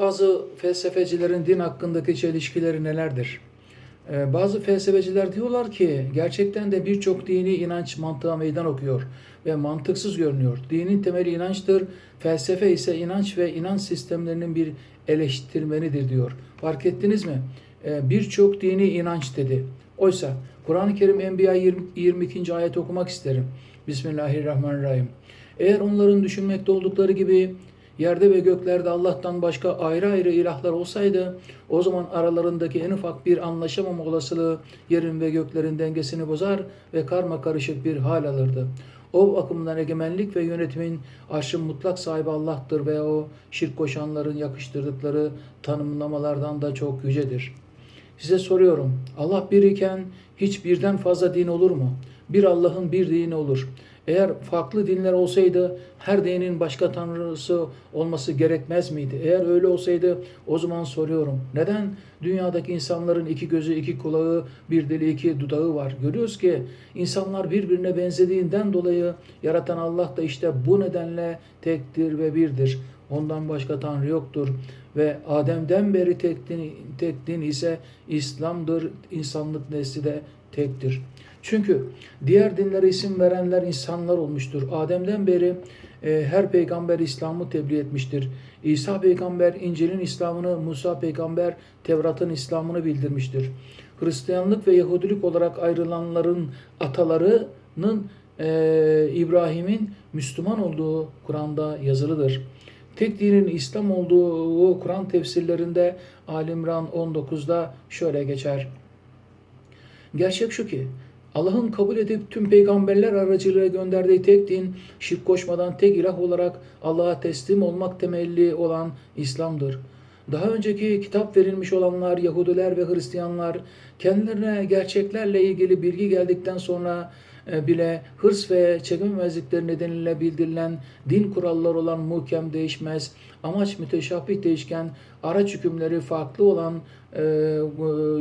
Bazı felsefecilerin din hakkındaki çelişkileri nelerdir? Ee, Bazı felsefeciler diyorlar ki gerçekten de birçok dini inanç mantığa meydan okuyor ve mantıksız görünüyor. Dinin temeli inançtır, felsefe ise inanç ve inanç sistemlerinin bir eleştirmenidir diyor. Fark ettiniz mi? Ee, Birçok dini inanç dedi. Oysa Kur'an-ı Kerim Enbiya 20 22. ayet okumak isterim. Bismillahirrahmanirrahim. Eğer onların düşünmekte oldukları gibi yerde ve göklerde Allah'tan başka ayrı ayrı ilahlar olsaydı o zaman aralarındaki en ufak bir anlaşamama olasılığı yerin ve göklerin dengesini bozar ve karma karışık bir hal alırdı. O bakımdan egemenlik ve yönetimin arşın mutlak sahibi Allah'tır ve o şirk koşanların yakıştırdıkları tanımlamalardan da çok yücedir. Size soruyorum. Allah bir iken hiç birden fazla din olur mu? Bir Allah'ın bir dini olur. Eğer farklı dinler olsaydı her dinin başka tanrısı olması gerekmez miydi? Eğer öyle olsaydı o zaman soruyorum. Neden dünyadaki insanların iki gözü, iki kulağı, bir dili, iki dudağı var? Görüyoruz ki insanlar birbirine benzediğinden dolayı yaratan Allah da işte bu nedenle tektir ve birdir. Ondan başka tanrı yoktur ve Adem'den beri tek din, tek din ise İslam'dır. İnsanlık nesli de tektir. Çünkü diğer dinlere isim verenler insanlar olmuştur. Adem'den beri e, her peygamber İslam'ı tebliğ etmiştir. İsa peygamber İncil'in İslam'ını, Musa peygamber Tevrat'ın İslam'ını bildirmiştir. Hristiyanlık ve Yahudilik olarak ayrılanların atalarının e, İbrahim'in Müslüman olduğu Kur'an'da yazılıdır. Tek dinin İslam olduğu Kur'an tefsirlerinde Alimran 19'da şöyle geçer. Gerçek şu ki Allah'ın kabul edip tüm peygamberler aracılığıyla gönderdiği tek din, şirk koşmadan tek ilah olarak Allah'a teslim olmak temelli olan İslam'dır. Daha önceki kitap verilmiş olanlar, Yahudiler ve Hristiyanlar kendilerine gerçeklerle ilgili bilgi geldikten sonra e, bile hırs ve çekememezlikleri nedeniyle bildirilen din kuralları olan muhkem değişmez, amaç müteşabih değişken, araç hükümleri farklı olan e,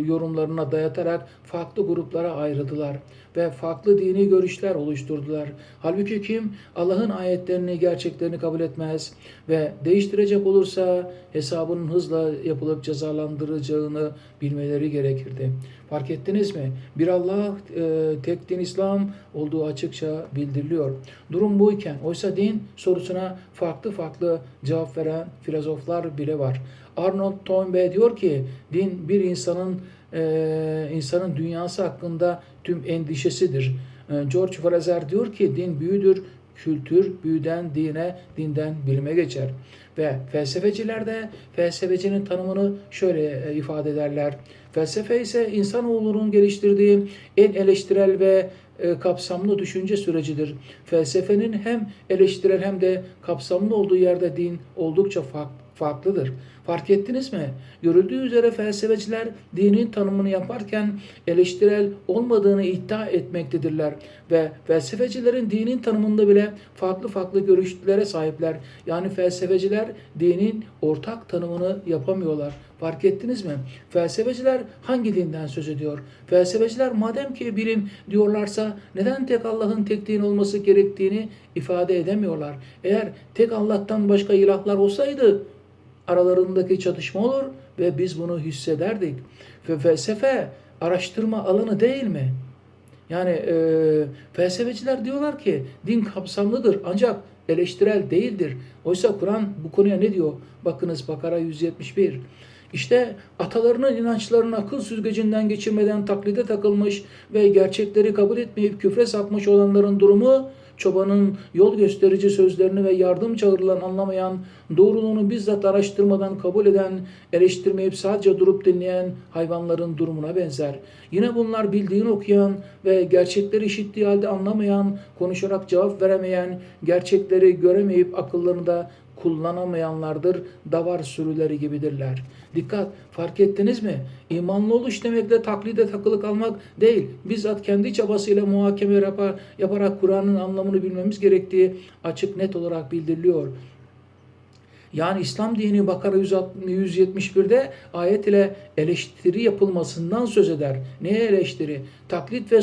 yorumlarına dayatarak farklı gruplara ayrıldılar ve farklı dini görüşler oluşturdular. Halbuki kim Allah'ın ayetlerini, gerçeklerini kabul etmez ve değiştirecek olursa hesabının hızla yapılıp cezalandıracağını bilmeleri gerekirdi. Fark ettiniz mi? Bir Allah, e, tek din İslam olduğu açıkça bildiriliyor. Durum bu iken, oysa din sorusuna farklı farklı cevap veren filozoflar bile var. Arnold Toynbee diyor ki, din bir insanın e, insanın dünyası hakkında tüm endişesidir. E, George Fraser diyor ki, din büyüdür, kültür büyüden dine, dinden bilime geçer. Ve felsefeciler de felsefecinin tanımını şöyle e, ifade ederler. Felsefe ise insanoğlunun geliştirdiği en eleştirel ve e, kapsamlı düşünce sürecidir. Felsefenin hem eleştirel hem de kapsamlı olduğu yerde din oldukça farklı farklıdır. Fark ettiniz mi? Görüldüğü üzere felsefeciler dinin tanımını yaparken eleştirel olmadığını iddia etmektedirler ve felsefecilerin dinin tanımında bile farklı farklı görüşlere sahipler. Yani felsefeciler dinin ortak tanımını yapamıyorlar. Fark ettiniz mi? Felsefeciler hangi dinden söz ediyor? Felsefeciler madem ki bilim diyorlarsa neden tek Allah'ın tek din olması gerektiğini ifade edemiyorlar. Eğer tek Allah'tan başka ilahlar olsaydı aralarındaki çatışma olur ve biz bunu hissederdik. Ve felsefe araştırma alanı değil mi? Yani e, felsefeciler diyorlar ki din kapsamlıdır ancak eleştirel değildir. Oysa Kur'an bu konuya ne diyor? Bakınız Bakara 171. İşte atalarının inançlarını akıl süzgecinden geçirmeden taklide takılmış ve gerçekleri kabul etmeyip küfre sapmış olanların durumu çobanın yol gösterici sözlerini ve yardım çağrılarını anlamayan, doğruluğunu bizzat araştırmadan kabul eden, eleştirmeyip sadece durup dinleyen hayvanların durumuna benzer. Yine bunlar bildiğini okuyan ve gerçekleri işittiği halde anlamayan, konuşarak cevap veremeyen, gerçekleri göremeyip akıllarında kullanamayanlardır, davar sürüleri gibidirler. Dikkat, fark ettiniz mi? İmanlı oluş demekle taklide takılı kalmak değil. Bizzat kendi çabasıyla muhakeme yapar, yaparak Kur'an'ın anlamını bilmemiz gerektiği açık net olarak bildiriliyor. Yani İslam dini Bakara 171'de ayet ile eleştiri yapılmasından söz eder. Neye eleştiri? Taklit ve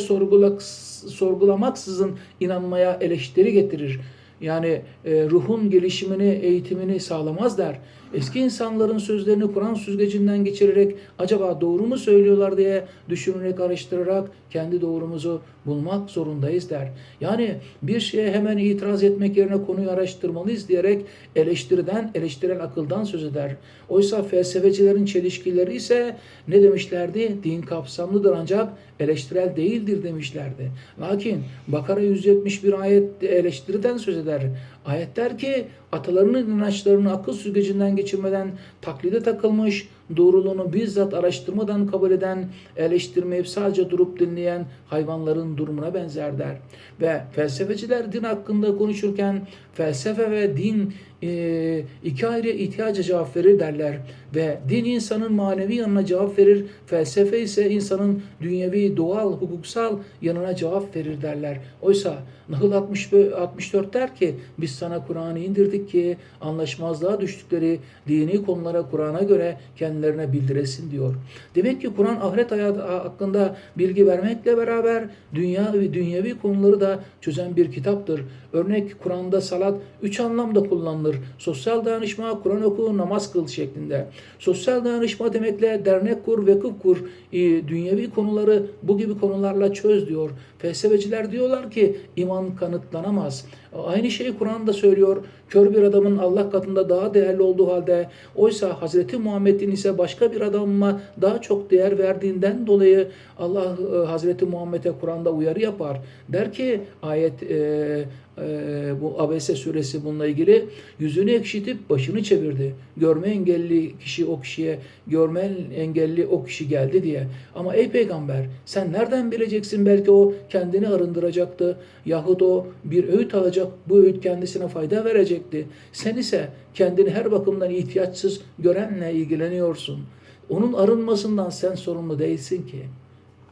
sorgulamaksızın inanmaya eleştiri getirir. Yani e, ruhun gelişimini, eğitimini sağlamaz der. Eski insanların sözlerini Kur'an süzgecinden geçirerek acaba doğru mu söylüyorlar diye düşünerek araştırarak kendi doğrumuzu bulmak zorundayız der. Yani bir şeye hemen itiraz etmek yerine konuyu araştırmalıyız diyerek eleştiriden, eleştirel akıldan söz eder. Oysa felsefecilerin çelişkileri ise ne demişlerdi? Din kapsamlıdır ancak eleştirel değildir demişlerdi. Lakin Bakara 171 ayet eleştiriden söz eder. Ayet der ki atalarının inançlarını akıl süzgecinden geçirmeden taklide takılmış, doğruluğunu bizzat araştırmadan kabul eden, eleştirmeyip sadece durup dinleyen hayvanların durumuna benzer der. Ve felsefeciler din hakkında konuşurken felsefe ve din e, iki ayrı ihtiyaca cevap verir derler. Ve din insanın manevi yanına cevap verir, felsefe ise insanın dünyevi, doğal, hukuksal yanına cevap verir derler. Oysa Nahl 60, 64 der ki biz sana Kur'an'ı indirdik ki anlaşmazlığa düştükleri dini konulara Kur'an'a göre kendilerine bildiresin diyor. Demek ki Kur'an ahiret hayatı hakkında bilgi vermekle beraber dünya ve dünyevi konuları da çözen bir kitaptır. Örnek Kur'an'da salat üç anlamda kullanılır. Sosyal dayanışma, Kur'an oku, namaz kıl şeklinde. Sosyal dayanışma demekle dernek kur, vakıf kur, e, dünyevi konuları bu gibi konularla çöz diyor. Felsefeciler diyorlar ki iman kanıtlanamaz. Aynı şeyi Kur'an'da söylüyor. Kör bir adamın Allah katında daha değerli olduğu halde oysa Hazreti Muhammed'in ise başka bir adamıma daha çok değer verdiğinden dolayı Allah e, Hazreti Muhammed'e Kur'an'da uyarı yapar. Der ki ayet e, e, bu Abese suresi bununla ilgili yüzünü ekşitip başını çevirdi. Görme engelli kişi o kişiye, görme engelli o kişi geldi diye. Ama ey peygamber sen nereden bileceksin belki o kendini arındıracaktı yahut o bir öğüt alacak bu öğüt kendisine fayda verecekti. Sen ise kendini her bakımdan ihtiyaçsız görenle ilgileniyorsun. Onun arınmasından sen sorumlu değilsin ki.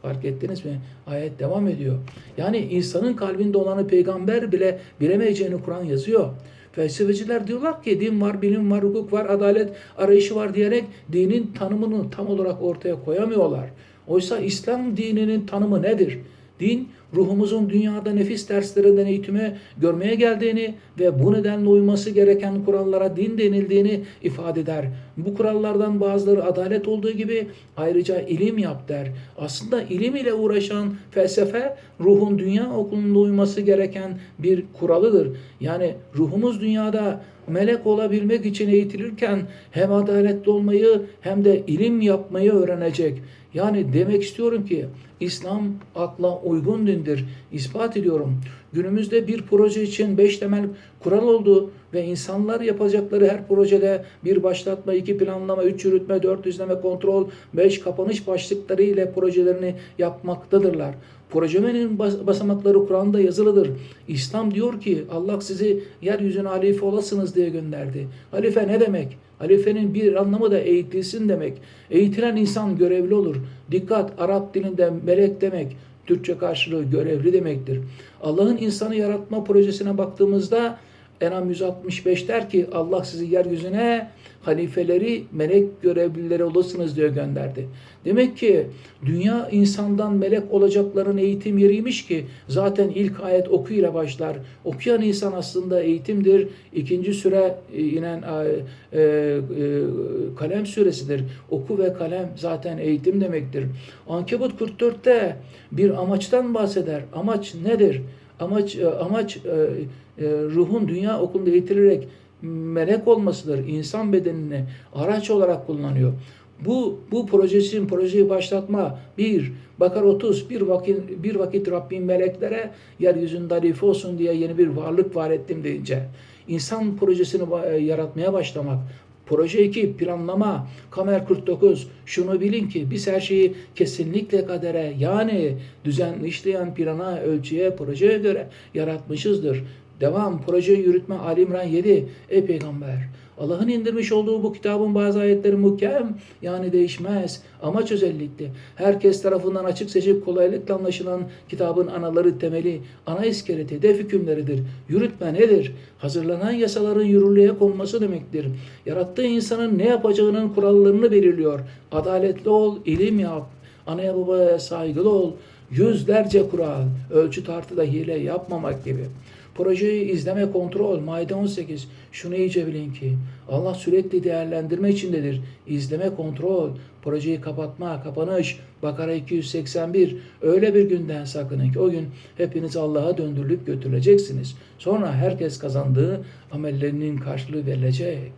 Fark ettiniz mi? Ayet devam ediyor. Yani insanın kalbinde olanı peygamber bile bilemeyeceğini Kur'an yazıyor. Felsefeciler diyorlar ki din var, bilim var, hukuk var, adalet arayışı var diyerek dinin tanımını tam olarak ortaya koyamıyorlar. Oysa İslam dininin tanımı nedir? Din ruhumuzun dünyada nefis derslerinden eğitime görmeye geldiğini ve bu nedenle uyması gereken kurallara din denildiğini ifade eder. Bu kurallardan bazıları adalet olduğu gibi ayrıca ilim yap der. Aslında ilim ile uğraşan felsefe ruhun dünya okulunda uyması gereken bir kuralıdır. Yani ruhumuz dünyada melek olabilmek için eğitilirken hem adaletli olmayı hem de ilim yapmayı öğrenecek. Yani demek istiyorum ki İslam akla uygun dindir. İspat ediyorum. Günümüzde bir proje için beş temel kural oldu ve insanlar yapacakları her projede bir başlatma, iki planlama, üç yürütme, dört izleme, kontrol, beş kapanış başlıkları ile projelerini yapmaktadırlar. Projemenin basamakları Kur'an'da yazılıdır. İslam diyor ki Allah sizi yeryüzüne halife olasınız diye gönderdi. Halife ne demek? Halifenin bir anlamı da eğitilsin demek. Eğitilen insan görevli olur. Dikkat Arap dilinde melek demek. Türkçe karşılığı görevli demektir. Allah'ın insanı yaratma projesine baktığımızda Enam 165 der ki Allah sizi yeryüzüne halifeleri, melek görevlileri olasınız diye gönderdi. Demek ki dünya insandan melek olacakların eğitim yeriymiş ki zaten ilk ayet oku ile başlar. Okuyan insan aslında eğitimdir. İkinci süre e, inen e, e, kalem suresidir. Oku ve kalem zaten eğitim demektir. Ankebut 44'te bir amaçtan bahseder. Amaç nedir? Amaç amaç ruhun dünya okulunda eğitilerek melek olmasıdır. İnsan bedenini araç olarak kullanıyor. Bu bu projesin projeyi başlatma bir bakar 30 bir vakit bir vakit Rabbim meleklere yeryüzünde halife olsun diye yeni bir varlık var ettim deyince insan projesini yaratmaya başlamak Proje 2 planlama, Kamer 49 şunu bilin ki biz her şeyi kesinlikle kadere yani düzenli plana, ölçüye, projeye göre yaratmışızdır. Devam proje yürütme Ali İmran 7. Ey peygamber Allah'ın indirmiş olduğu bu kitabın bazı ayetleri muhkem yani değişmez. Amaç özellikle herkes tarafından açık seçip kolaylıkla anlaşılan kitabın anaları temeli, ana iskeleti, hedef hükümleridir. Yürütme nedir? Hazırlanan yasaların yürürlüğe konması demektir. Yarattığı insanın ne yapacağının kurallarını belirliyor. Adaletli ol, ilim yap, anaya babaya saygılı ol, yüzlerce kural, ölçü tartıda hile yapmamak gibi. Projeyi izleme, kontrol, Maide 18. Şunu iyice bilin ki Allah sürekli değerlendirme içindedir. İzleme, kontrol, projeyi kapatma, kapanış, Bakara 281. Öyle bir günden sakının ki o gün hepiniz Allah'a döndürülüp götürüleceksiniz. Sonra herkes kazandığı amellerinin karşılığı verilecek.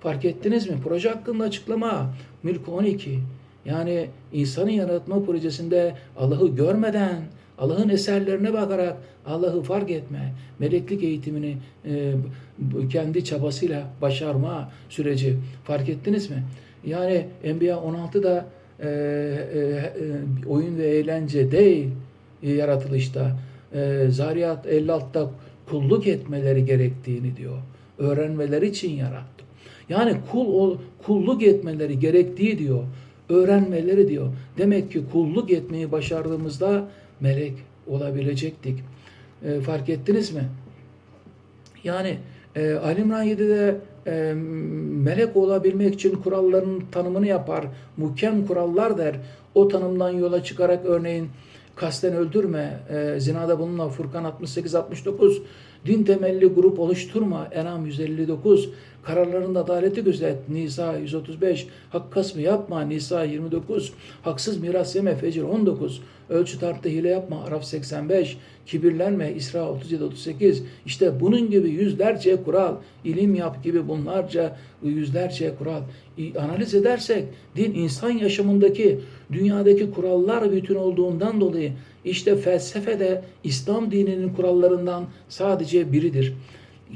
Fark ettiniz mi? Proje hakkında açıklama. Mülk 12. Yani insanı yaratma projesinde Allah'ı görmeden, Allah'ın eserlerine bakarak Allah'ı fark etme, meleklik eğitimini e, kendi çabasıyla başarma süreci fark ettiniz mi? Yani Enbiya 16'da e, e, e, oyun ve eğlence değil e, yaratılışta. E, Zariyat 56'da kulluk etmeleri gerektiğini diyor. Öğrenmeleri için yarattım. Yani kul kulluk etmeleri gerektiği diyor. Öğrenmeleri diyor. Demek ki kulluk etmeyi başardığımızda melek olabilecektik. E, fark ettiniz mi? Yani e, Ali İmran 7'de e, melek olabilmek için kuralların tanımını yapar. Muhkem kurallar der. O tanımdan yola çıkarak örneğin kasten öldürme, e, zinada bulunma, Furkan 68-69, din temelli grup oluşturma, Enam 159, kararlarında adaleti gözet, Nisa 135, hak kasmı yapma, Nisa 29, haksız miras yeme, Fecir 19, ölçü tartıda hile yapma, Araf 85, kibirlenme, İsra 37-38, işte bunun gibi yüzlerce kural, ilim yap gibi bunlarca yüzlerce kural. Analiz edersek din insan yaşamındaki dünyadaki kurallar bütün olduğundan dolayı işte felsefe de İslam dininin kurallarından sadece biridir.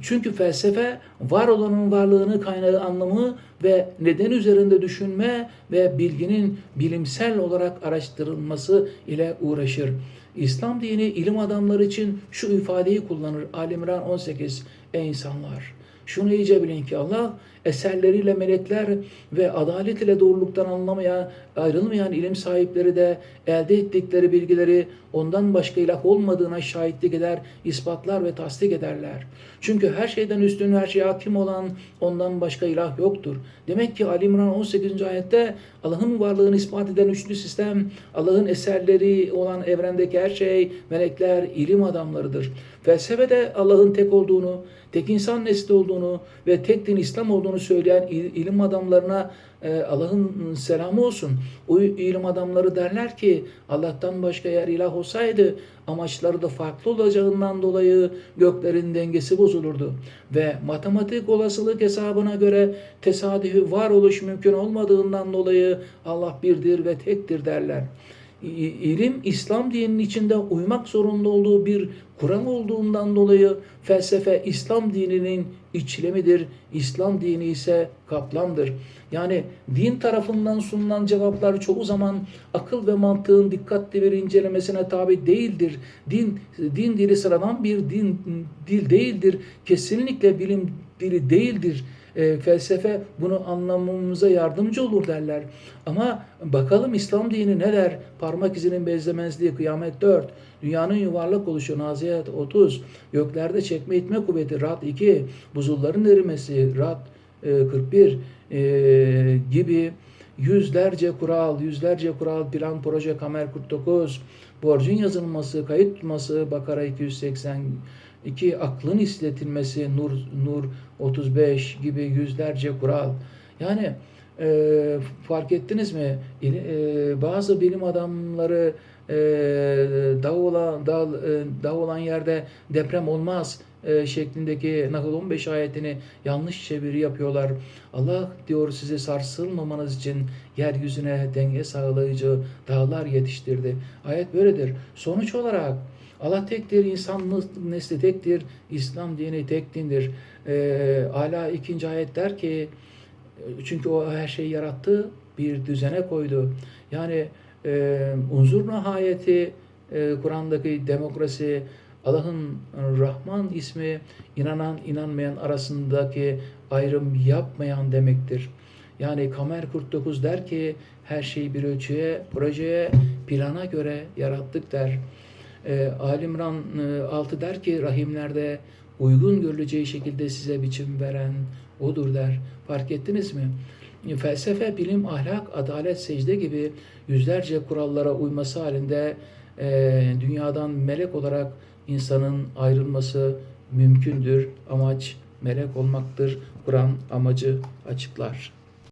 Çünkü felsefe var olanın varlığını, kaynağı, anlamı ve neden üzerinde düşünme ve bilginin bilimsel olarak araştırılması ile uğraşır. İslam dini ilim adamları için şu ifadeyi kullanır. Ali İmran 18. Ey insanlar! Şunu iyice bilin ki Allah eserleriyle melekler ve adalet ile doğruluktan anlamaya ayrılmayan ilim sahipleri de elde ettikleri bilgileri ondan başka ilah olmadığına şahitlik eder, ispatlar ve tasdik ederler. Çünkü her şeyden üstün her şeye hakim olan ondan başka ilah yoktur. Demek ki Ali İmran 18. ayette Allah'ın varlığını ispat eden üçlü sistem, Allah'ın eserleri olan evrendeki her şey, melekler, ilim adamlarıdır. Felsefede Allah'ın tek olduğunu, tek insan nesli olduğunu ve tek din İslam olduğunu söyleyen il- ilim adamlarına e, Allah'ın selamı olsun. O ilim adamları derler ki Allah'tan başka eğer ilah olsaydı amaçları da farklı olacağından dolayı göklerin dengesi bozulurdu. Ve matematik olasılık hesabına göre tesadüfi varoluş mümkün olmadığından dolayı Allah birdir ve tektir derler. İlim İslam dininin içinde uymak zorunda olduğu bir kural olduğundan dolayı felsefe İslam dininin içlemidir. İslam dini ise kaplamdır. Yani din tarafından sunulan cevaplar çoğu zaman akıl ve mantığın dikkatli bir incelemesine tabi değildir. Din din dili sıradan bir din dil değildir. Kesinlikle bilim dili değildir. E, felsefe bunu anlamamıza yardımcı olur derler. Ama bakalım İslam dini ne der? Parmak izinin benzemezliği kıyamet 4. Dünyanın yuvarlak oluşu Naziyat 30. Göklerde çekme itme kuvveti Rad 2. Buzulların erimesi Rad e, 41 e, gibi yüzlerce kural, yüzlerce kural, plan, proje, kamer 49, borcun yazılması, kayıt tutması, Bakara 282, aklın istetilmesi, Nur, Nur 35 gibi yüzlerce kural. Yani e, fark ettiniz mi? E, bazı bilim adamları e, dağ olan dağ, e, dağ olan yerde deprem olmaz e, şeklindeki Nahl 15 ayetini yanlış çeviri yapıyorlar. Allah diyor sizi sarsılmamanız için yeryüzüne denge sağlayıcı dağlar yetiştirdi. Ayet böyledir. Sonuç olarak Allah tektir, insan nesli tektir, İslam dini tek dindir. E, ikinci ayet der ki çünkü o her şeyi yarattı, bir düzene koydu. Yani e, unzur nihayeti e, Kur'an'daki demokrasi, Allah'ın Rahman ismi inanan inanmayan arasındaki ayrım yapmayan demektir. Yani Kamer 49 der ki her şeyi bir ölçüye, projeye, plana göre yarattık der. E, Alimran e, 6 der ki rahimlerde uygun görüleceği şekilde size biçim veren odur der. Fark ettiniz mi? Felsefe, bilim, ahlak, adalet, secde gibi yüzlerce kurallara uyması halinde e, dünyadan melek olarak insanın ayrılması mümkündür. Amaç melek olmaktır. Kur'an amacı açıklar.